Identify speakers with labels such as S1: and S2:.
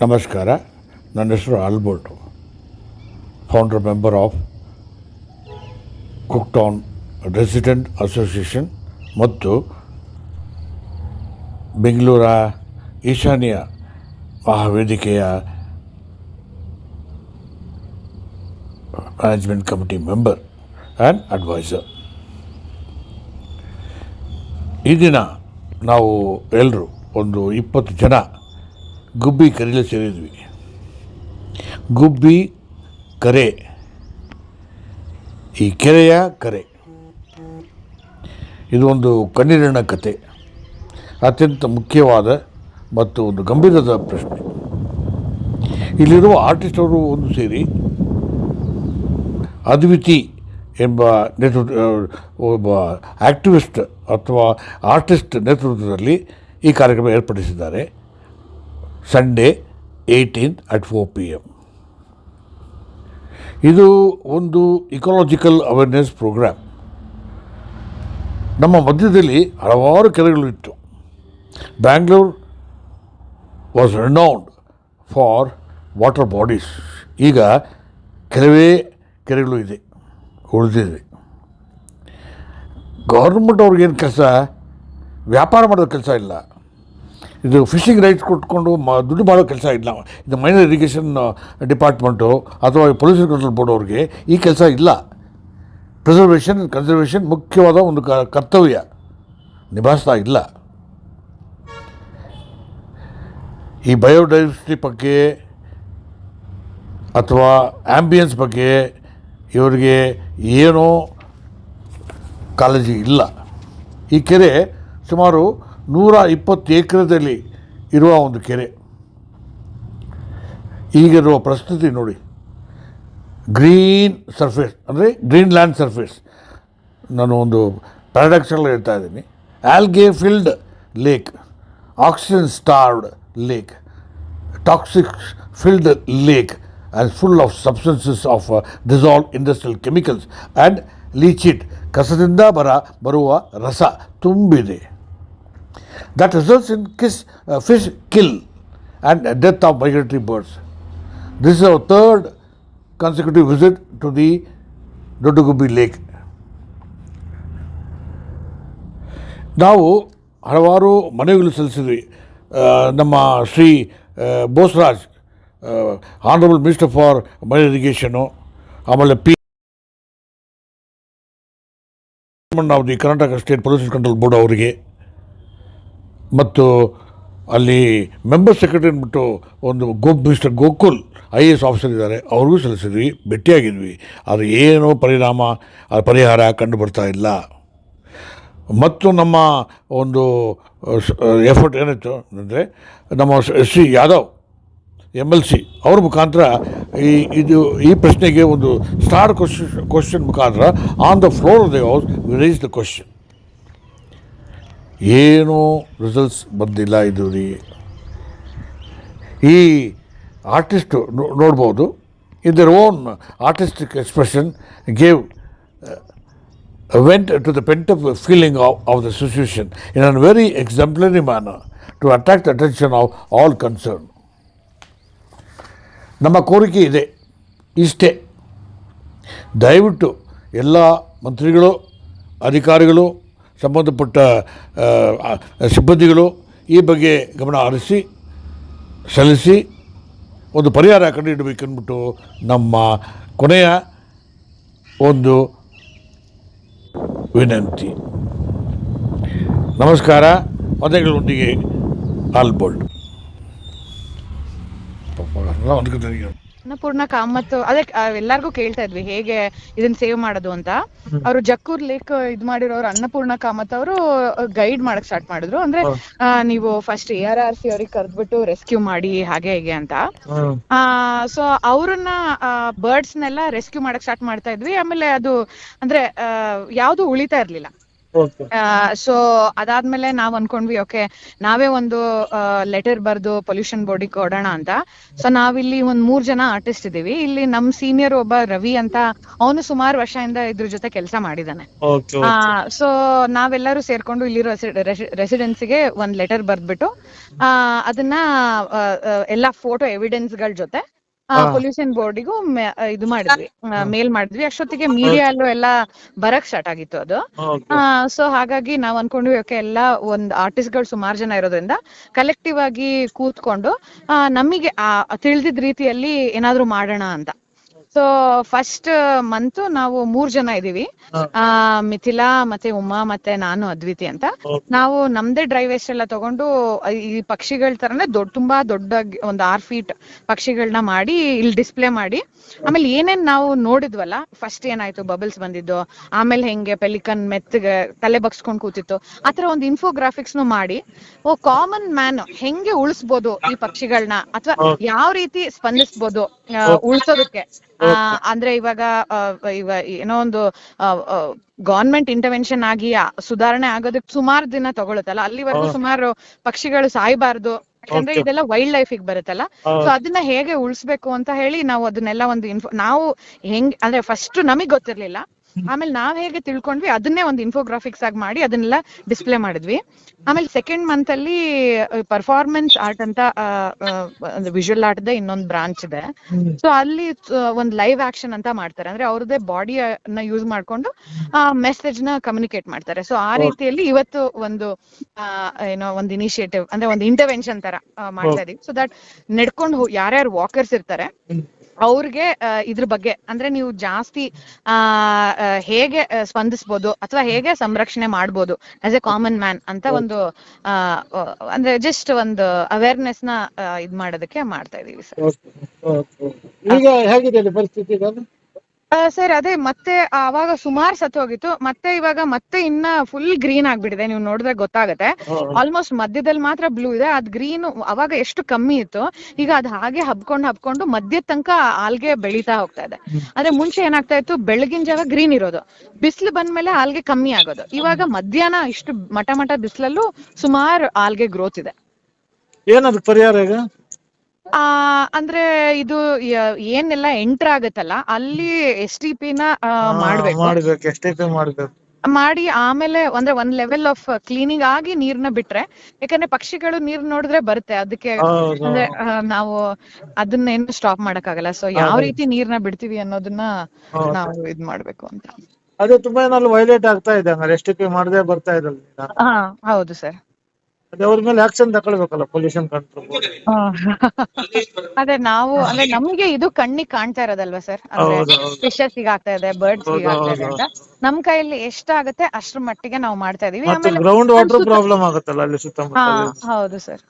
S1: ನಮಸ್ಕಾರ. ನನ್ನ ಹೆಸರು Albert. Founder member of Cooke Town resident association ಮತ್ತು ಬೆಂಗಳೂರ ಈಶಾನ್ಯ ಮಹಾವೇದಿಕೆಯ management committee member and advisor ಈ ದಿನ ನಾವು ಎಲ್ಲರೂ ಒಂದು ಇಪ್ಪತ್ತು ಜನ ಗುಬ್ಬಿ ಕರೆಯಲ್ಲಿ ಸೇರಿದ್ವಿ. ಗುಬ್ಬಿ ಕರೆ. ಈ ಕೆರೆಯ ಕರೆ. ಇದು ಒಂದು ಕಣ್ಣೀರಿನ ಕತೆ. ಅತ್ಯಂತ ಮುಖ್ಯವಾದ ಮತ್ತು ಒಂದು ಗಂಭೀರದ ಪ್ರಶ್ನೆ. ಇಲ್ಲಿರುವ ಆರ್ಟಿಸ್ಟ್ ಅವರು ಒಂದು ಸೇರಿ ಅದ್ವಿತಿ ಎಂಬ ನೇತೃತ್ವ ಒಬ್ಬ ಆ್ಯಕ್ಟಿವಿಸ್ಟ್ ಅಥವಾ ಆರ್ಟಿಸ್ಟ್ ನೇತೃತ್ವದಲ್ಲಿ ಈ ಕಾರ್ಯಕ್ರಮ ಏರ್ಪಡಿಸಿದ್ದಾರೆ. Sunday eighteenth at four P M ಇದು ಒಂದು ಇಕೋಲಾಜಿಕಲ್ ಅವೇರ್ನೆಸ್ ಪ್ರೋಗ್ರಾಮ್ ನಮ್ಮ ಮಧ್ಯದಲ್ಲಿ ಹಲವಾರು ಕೆರೆಗಳು ಇತ್ತು. Bangalore was renowned for water bodies ಈಗ ಕೆಲವೇ ಕೆರೆಗಳು ಇದೆ, ಉಳಿದಿದೆ. ಗೌರ್ಮೆಂಟ್ ಅವ್ರಿಗೇನು ಕೆಲಸ? ವ್ಯಾಪಾರ ಮಾಡೋ ಕೆಲಸ ಇಲ್ಲ. ಇದು ಫಿಶಿಂಗ್ ರೈಟ್ಸ್ ಕೊಟ್ಕೊಂಡು ಮ, ದುಡ್ಡು ಮಾಡೋ ಕೆಲಸ ಇಲ್ಲ. ಇದು ಮೈನರ್ ಇರಿಗೇಷನ್ ಡಿಪಾರ್ಟ್ಮೆಂಟು ಅಥವಾ ಪೊಲ್ಯೂಷನ್ ಕಂಟ್ರೋಲ್ ಬೋರ್ಡ್ ಅವ್ರಿಗೆ ಈ ಕೆಲಸ ಇಲ್ಲ. ಪ್ರಿಸರ್ವೇಷನ್, ಕನ್ಸರ್ವೇಷನ್ ಮುಖ್ಯವಾದ ಒಂದು ಕರ್ತವ್ಯ. ನಿಭಾಯಿಸ್ತಾ ಇಲ್ಲ. ಈ ಬಯೋಡೈವರ್ಸಿಟಿ ಬಗ್ಗೆ ಅಥವಾ ಆ್ಯಂಬಿಯನ್ಸ್ ಬಗ್ಗೆ ಇವರಿಗೆ ಏನೂ ಕಾಳಜಿ ಇಲ್ಲ. ಈ ಕೆರೆ ಸುಮಾರು ನೂರ ಇಪ್ಪತ್ತು ಎಕರೆದಲ್ಲಿ ಇರುವ ಒಂದು ಕೆರೆ. ಈಗಿರುವ ಪರಿಸ್ಥಿತಿ ನೋಡಿ. ಗ್ರೀನ್ ಸರ್ಫೇಸ್, ಅಂದರೆ ಗ್ರೀನ್ ಲ್ಯಾಂಡ್ ಸರ್ಫೇಸ್. ನಾನು ಒಂದು ಪ್ಯಾರಾಡಾಕ್ಸಲ್ಲಿ ಹೇಳ್ತಾ ಇದ್ದೀನಿ. Algae filled lake, oxygen starved lake, toxic filled lake and full of substances of dissolve industrial chemicals and leachate ಕಸದಿಂದ ಬರ, ಬರುವ ರಸ ತುಂಬಿದೆ. that results in kiss, uh, fish kill and death of migratory birds. This is our third consecutive visit to the Dodogubbi lake. ನಾವು ಹಲವಾರು ಮನವಿಗಳು ಸಲ್ಲಿಸಿದ್ವಿ ಆ, ನಮ್ಮ ಶ್ರೀ ಆ, Bosraj honourable minister for my irrigation ಆಮೇಲೆ P of the Karnataka state pollution control board ಅವರಿಗೆ ಮತ್ತು ಅಲ್ಲಿ ಮೆಂಬರ್ ಸೆಕ್ರೆಟರಿ ಅಂದ್ಬಿಟ್ಟು ಒಂದು go mister Gokul I A S officer ಇದ್ದಾರೆ. ಅವ್ರಿಗೂ ಸಲ್ಲಿಸಿದ್ವಿ, ಭೇಟಿಯಾಗಿದ್ವಿ. ಅದು ಏನೂ ಪರಿಣಾಮ, ಆ ಪರಿಹಾರ ಕಂಡು ಬರ್ತಾ ಇಲ್ಲ. ಮತ್ತು ನಮ್ಮ ಒಂದು ಎಫರ್ಟ್ ಏನಿತ್ತು ಅಂದರೆ, ನಮ್ಮ S C Yadav M L C ಅವ್ರ ಮುಖಾಂತರ ಈ, ಇದು, ಈ ಪ್ರಶ್ನೆಗೆ ಒಂದು ಸ್ಟಾರ್ ಕ್ವಶನ್ ಕ್ವಶನ್ ಮುಖಾಂತರ on the floor of the house we raise the question ಏನೂ ರಿಸಲ್ಟ್ಸ್ ಬಂದಿಲ್ಲ ಇದು ಈ ಆರ್ಟಿಸ್ಟು ನೋಡ್ಬೋದು. ಇದರ್ own artistic expression gave vent to the pent of feeling of of the situation in an very exemplary manner to attract attention of all concern ನಮ್ಮ ಕೋರಿಕೆ ಇದೆ. ಇಷ್ಟೇ. ದಯವಿಟ್ಟು ಎಲ್ಲ ಮಂತ್ರಿಗಳು, ಅಧಿಕಾರಿಗಳು ಸಂಬಂಧಪಟ್ಟ ಸಿಬ್ಬಂದಿಗಳು ಈ ಬಗ್ಗೆ ಗಮನ ಹರಿಸಿ, ಸಲ್ಲಿಸಿ ಒಂದು ಪರಿಹಾರ ಕಂಡುಹಿಡಬೇಕೆಂದ್ಬಿಟ್ಟು ನಮ್ಮ ಕೊನೆಯ ಒಂದು ವಿನಂತಿ. ನಮಸ್ಕಾರ. ಪದಗಳೊಂದಿಗೆ ಆಲ್ಬೋಲ್ಡ್
S2: ಅನ್ನಪೂರ್ಣ ಕಾಮತ್ ಅದೇ ಎಲ್ಲಾರ್ಗು ಕೇಳ್ತಾ ಇದ್ವಿ ಹೇಗೆ ಇದನ್ನ ಸೇವ್ ಮಾಡೋದು ಅಂತ. ಅವರು ಜಕ್ಕೂರ್ ಲೇಕ್ ಇದ್ ಮಾಡಿರೋರು ಅನ್ನಪೂರ್ಣ ಕಾಮತ್ ಅವರು ಗೈಡ್ ಮಾಡಕ್ ಸ್ಟಾರ್ಟ್ ಮಾಡಿದ್ರು. ಅಂದ್ರೆ ಆ, ನೀವು first A R R C ಅವ್ರಿಗೆ ಕರೆದ್ಬಿಟ್ಟು ರೆಸ್ಕ್ಯೂ ಮಾಡಿ ಹಾಗೆ ಹೇಗೆ ಅಂತ. ಸೊ ಅವ್ರನ್ನ ಬರ್ಡ್ಸ್ ನೆಲ್ಲ ರೆಸ್ಕ್ಯೂ ಮಾಡಕ್ ಸ್ಟಾರ್ಟ್ ಮಾಡ್ತಾ ಇದ್ವಿ. ಆಮೇಲೆ ಅದು ಅಂದ್ರೆ ಆ, ಯಾವ್ದು ಉಳಿತಾ ಇರ್ಲಿಲ್ಲ. ಸೊ ಅದಾದ್ಮೇಲೆ ನಾವ್ ಅನ್ಕೊಂಡ್ವಿ ಓಕೆ ನಾವೇ ಒಂದು ಲೆಟರ್ ಬರ್ದು ಪೊಲ್ಯೂಷನ್ ಬೋರ್ಡಿಗೆ ಕೊಡೋಣ ಅಂತ. ಸೊ ನಾವಿಲ್ಲಿ ಒಂದ್ ಮೂರ್ ಜನ ಆರ್ಟಿಸ್ಟ್ ಇದೀವಿ. ಇಲ್ಲಿ ನಮ್ ಸೀನಿಯರ್ ಒಬ್ಬ ರವಿ ಅಂತ ಅವನು ಸುಮಾರು ವರ್ಷದಿಂದ ಇದ್ರ ಜೊತೆ ಕೆಲಸ ಮಾಡಿದಾನೆ. ಸೊ ನಾವೆಲ್ಲರೂ ಸೇರ್ಕೊಂಡು ಇಲ್ಲಿರೋ ರೆಸಿಡೆನ್ಸಿಗೆ ಒಂದ್ ಲೆಟರ್ ಬರ್ದ್ಬಿಟ್ಟು ಆ ಅದನ್ನ ಎಲ್ಲಾ ಫೋಟೋ ಎವಿಡೆನ್ಸ್ಗಳ ಜೊತೆ ಪೊಲ್ಯೂಷನ್ ಬೋರ್ಡಿಗೂ ಇದು ಮಾಡಿದ್ವಿ. ಮೇಲ್ ಮಾಡಿದ್ವಿ. ಅಷ್ಟೊತ್ತಿಗೆ ಮೀಡಿಯಾ ಅಲ್ಲೂ ಎಲ್ಲ ಬರಕ್ ಸ್ಟಾರ್ಟ್ ಆಗಿತ್ತು ಅದು.
S3: ಆ
S2: ಸೊ ಹಾಗಾಗಿ ನಾವ್ ಅನ್ಕೊಂಡ್ವಿ ಓಕೆ ಎಲ್ಲ ಒಂದ್ ಆರ್ಟಿಸ್ಟ್ಗಳು ಸುಮಾರು ಜನ ಇರೋದ್ರಿಂದ ಕಲೆಕ್ಟಿವ್ ಆಗಿ ಕೂತ್ಕೊಂಡು ಆ, ನಮಗೆ ತಿಳಿದಿದ್ ರೀತಿಯಲ್ಲಿ ಏನಾದ್ರು ಮಾಡೋಣ ಅಂತ. ಸೊ ಫಸ್ಟ್ ಮಂತ್ ನಾವು ಮೂರ್ ಜನ ಇದೀವಿ. ಆ ಮಿಥಿಲಾ ಮತ್ತೆ ಉಮಾ ಮತ್ತೆ ನಾನು ಅದ್ವಿತಿ ಅಂತ. ನಾವು ನಮ್ದೇ ಡ್ರೈವ್ ವೇಸ್ಟ್ ಎಲ್ಲ ತಗೊಂಡು ಈ ಪಕ್ಷಿಗಳ ತರನೇ ದೊಡ್ಡ ತುಂಬಾ ದೊಡ್ಡ ಒಂದ್ ಆರ್ ಫೀಟ್ ಪಕ್ಷಿಗಳನ್ನ ಮಾಡಿ ಇಲ್ಲಿ ಡಿಸ್ಪ್ಲೇ ಮಾಡಿ. ಆಮೇಲೆ ಏನೇನ್ ನಾವು ನೋಡಿದ್ವಲ್ಲ ಫಸ್ಟ್ ಏನಾಯ್ತು ಬಬಲ್ಸ್ ಬಂದಿದ್ದು ಆಮೇಲೆ ಹೆಂಗೆ ಪೆಲಿಕನ್ ಮೆತ್ತಗೆ ತಲೆ ಬಗ್ಸ್ಕೊಂಡ್ ಕೂತಿತ್ತು ಆತರ ಒಂದು ಇನ್ಫೋಗ್ರಾಫಿಕ್ಸ್ ನು ಮಾಡಿ. ಓ ಕಾಮನ್ ಮ್ಯಾನ್ ಹೆಂಗೆ ಉಳಿಸ್ಬೋದು ಈ ಪಕ್ಷಿಗಳನ್ನ ಅಥವಾ ಯಾವ ರೀತಿ ಸ್ಪಂದಿಸ್ಬೋದು ಉಳಿಸೋದಕ್ಕೆ ಉಳ್ಸೋದಕ್ಕೆ? ಆ, ಅಂದ್ರೆ ಇವಾಗ ಇವ ಏನೋ ಒಂದು ಗವರ್ಮೆಂಟ್ ಇಂಟರ್ವೆನ್ಷನ್ ಆಗಿ ಸುಧಾರಣೆ ಆಗೋದಕ್ಕೆ ಸುಮಾರು ದಿನ ತಗೊಳುತ್ತಲ್ಲ? ಅಲ್ಲಿವರೆಗೂ ಸುಮಾರು ಪಕ್ಷಿಗಳು ಸಾಯ್ಬಾರ್ದು. ಯಾಕಂದ್ರೆ ಇದೆಲ್ಲ ವೈಲ್ಡ್ ಲೈಫಿಗೆ ಬರುತ್ತಲ್ಲ ಸೊ ಅದನ್ನ ಹೇಗೆ ಉಳಿಸ್ಬೇಕು ಅಂತ ಹೇಳಿ ನಾವು ಅದನ್ನೆಲ್ಲ ಒಂದು ಇನ್ಫೋ ನಾವು ಹೆಂಗ್ ಅಂದ್ರೆ ಫಸ್ಟ್ ನಮಗ್ ಗೊತ್ತಿರ್ಲಿಲ್ಲ. ಆಮೇಲೆ ನಾವ್ ಹೇಗೆ ತಿಳ್ಕೊಂಡ್ವಿ ಅದನ್ನೇ ಒಂದು ಇನ್ಫೋಗ್ರಾಫಿಕ್ಸ್ ಆಗಿ ಮಾಡಿ ಅದನ್ನೆಲ್ಲ ಡಿಸ್ಪ್ಲೇ ಮಾಡಿದ್ವಿ. ಆಮೇಲೆ ಸೆಕೆಂಡ್ ಮಂತ್ ಅಲ್ಲಿ ಪರ್ಫಾರ್ಮೆನ್ಸ್ ಆರ್ಟ್ ಅಂತ ವಿಜುವಲ್ ಆರ್ಟ್ ಇನ್ನೊಂದು ಬ್ರಾಂಚ್ ಇದೆ. ಸೊ ಅಲ್ಲಿ ಒಂದ್ ಲೈವ್ ಆಕ್ಷನ್ ಅಂತ ಮಾಡ್ತಾರೆ. ಅಂದ್ರೆ ಅವ್ರದೇ ಬಾಡಿ ನ ಯೂಸ್ ಮಾಡ್ಕೊಂಡು ಆ ಮೆಸೇಜ್ನ ಕಮ್ಯುನಿಕೇಟ್ ಮಾಡ್ತಾರೆ. ಸೊ ಆ ರೀತಿಯಲ್ಲಿ ಇವತ್ತು ಒಂದು ಏನೋ ಒಂದು ಇನಿಷಿಯೇಟಿವ್ ಅಂದ್ರೆ ಒಂದು ಇಂಟರ್ವೆನ್ಷನ್ ತರ ಮಾಡ್ತಾ ಇದೀವಿ. ಸೊ ದಟ್ ನಡ್ಕೊಂಡು ಯಾರ್ಯಾರು ವಾಕರ್ಸ್ ಇರ್ತಾರೆ ಅವ್ರಿಗೆ ಅಹ್ ಇದ್ರ ಬಗ್ಗೆ ಅಂದ್ರೆ ನೀವು ಜಾಸ್ತಿ ಆ ಹೇಗೆ ಸ್ಪಂದಿಸ್ಬೋದು ಅಥವಾ ಹೇಗೆ ಸಂರಕ್ಷಣೆ ಮಾಡ್ಬೋದು ಆಸ್ ಎ ಕಾಮನ್ ಮ್ಯಾನ್ ಅಂತ ಒಂದು ಅಂದ್ರೆ ಜಸ್ಟ್ ಒಂದು ಅವೇರ್ನೆಸ್ನ ಇದ್ ಮಾಡೋದಕ್ಕೆ ಮಾಡ್ತಾ ಇದೀವಿ ಸರ್.
S3: ಈಗ ಹೇಗಿದೆ ಪರಿಸ್ಥಿತಿ
S2: ಸರ್ ಅದೇ ಮತ್ತೆ ಅವಾಗ ಸುಮಾರು ಸತ್ತು ಹೋಗಿತ್ತು. ಮತ್ತೆ ಇವಾಗ ಮತ್ತೆ ಇನ್ನ ಫುಲ್ ಗ್ರೀನ್ ಆಗ್ಬಿಟ್ಟಿದೆ. ನೀವು ನೋಡಿದ್ರೆ ಗೊತ್ತಾಗುತ್ತೆ. ಆಲ್ಮೋಸ್ಟ್ ಮಧ್ಯದಲ್ಲಿ ಮಾತ್ರ ಬ್ಲೂ ಇದೆ. ಅದ್ ಗ್ರೀನ್ ಅವಾಗ ಎಷ್ಟು ಕಮ್ಮಿ ಇತ್ತು ಈಗ ಅದ್ ಹಾಗೆ ಹಬ್ಕೊಂಡು ಹಬ್ಕೊಂಡು ಮಧ್ಯದ ತನಕ ಆಲ್ಗೆ ಬೆಳೀತಾ ಹೋಗ್ತಾ ಇದೆ. ಅದೇ ಮುಂಚೆ ಏನಾಗ್ತಾ ಇತ್ತು ಬೆಳಗಿನ ಜಾಗ ಗ್ರೀನ್ ಇರೋದು. ಬಿಸಿಲು ಬಂದ್ಮೇಲೆ ಆಲ್ಗೆ ಕಮ್ಮಿ ಆಗೋದು. ಇವಾಗ ಮಧ್ಯಾಹ್ನ ಇಷ್ಟು ಮಟ ಮಟ ಬಿಸಿಲಲ್ಲೂ ಸುಮಾರು ಆಲ್ಗೆ ಗ್ರೋತ್ ಇದೆ.
S3: ಏನದು ಪರಿಹಾರ ಈಗ?
S2: ಆ ಅಂದ್ರೆ ಇದು ಏನೆಲ್ಲ ಎಂಟರ್ ಆಗತ್ತಲ್ಲ ಅಲ್ಲಿ ಎಸ್ ಟಿ ಪಿ ನ ಮಾಡ್ಬೇಕು. ಮಾಡಿ ಆಮೇಲೆ ಅಂದ್ರೆ ಒಂದ್ ಲೆವೆಲ್ ಆಫ್ ಕ್ಲೀನಿಂಗ್ ಆಗಿ ನೀರ್ನ ಬಿಟ್ರೆ ಯಾಕಂದ್ರೆ ಪಕ್ಷಿಗಳು ನೀರ್ ನೋಡಿದ್ರೆ ಬರುತ್ತೆ ಅದಕ್ಕೆ ಅಂದ್ರೆ ನಾವು ಅದನ್ನ ಏನು ಸ್ಟಾಪ್ ಮಾಡಕ್ಕಾಗಲ್ಲ. ಸೊ ಯಾವ ರೀತಿ ನೀರ್ನ ಬಿಡ್ತೀವಿ ಅನ್ನೋದನ್ನ ನಾವು ಇದ್ ಮಾಡ್ಬೇಕು ಅಂತ.
S3: ಅದು ತುಂಬಾ ಏನಾದ್ರು ವೈಲೇಟ್ ಆಗ್ತಾ ಇದೆ ಹಂಗಾರೆ ಎಸ್ ಟಿ ಪಿ ಮಾಡದೆ ಬರ್ತಾ ಇದೆ
S2: ಹಾ ಹೌದು ಸರ್.
S3: ಅದೇ ಅವ್ರ ಮೇಲೆ ಆಕ್ಷನ್ ತಗೊಳ್ಬೇಕಲ್ಲ ಪೊಲ್ಯೂಷನ್ ಕಂಟ್ರೋಲ್
S2: ಅದೇ ನಾವು ಅಂದ್ರೆ ನಮ್ಗೆ ಇದು ಕಣ್ಣಿಗೆ ಕಾಣ್ತಾ ಇರೋದಲ್ವಾ ಸರ್?
S3: ಹೌದು, ಹೌದು.
S2: ಫಿಶಸ್ ಆಗ್ತಾ ಇದೆ ಬರ್ಡ್ಸ್ ಆಗ್ತಾ ಇದೆ ಅಂತ. ನಮ್ ಕೈಯಲ್ಲಿ ಎಷ್ಟಾಗುತ್ತೆ ಅಷ್ಟ್ರ ಮಟ್ಟಿಗೆ ನಾವು ಮಾಡ್ತಾ ಇದೀವಿ.
S3: ಮತ್ತೆ
S2: ಆಮೇಲೆ
S3: ಗ್ರೌಂಡ್ ವಾಟರ್ ಪ್ರಾಬ್ಲಮ್ ಆಗುತ್ತಲ್ಲ ಅಲ್ಲಿ
S2: ಹಾ
S3: ಸುತ್ತಮುತ್ತ
S2: ಹೌದು ಸರ್.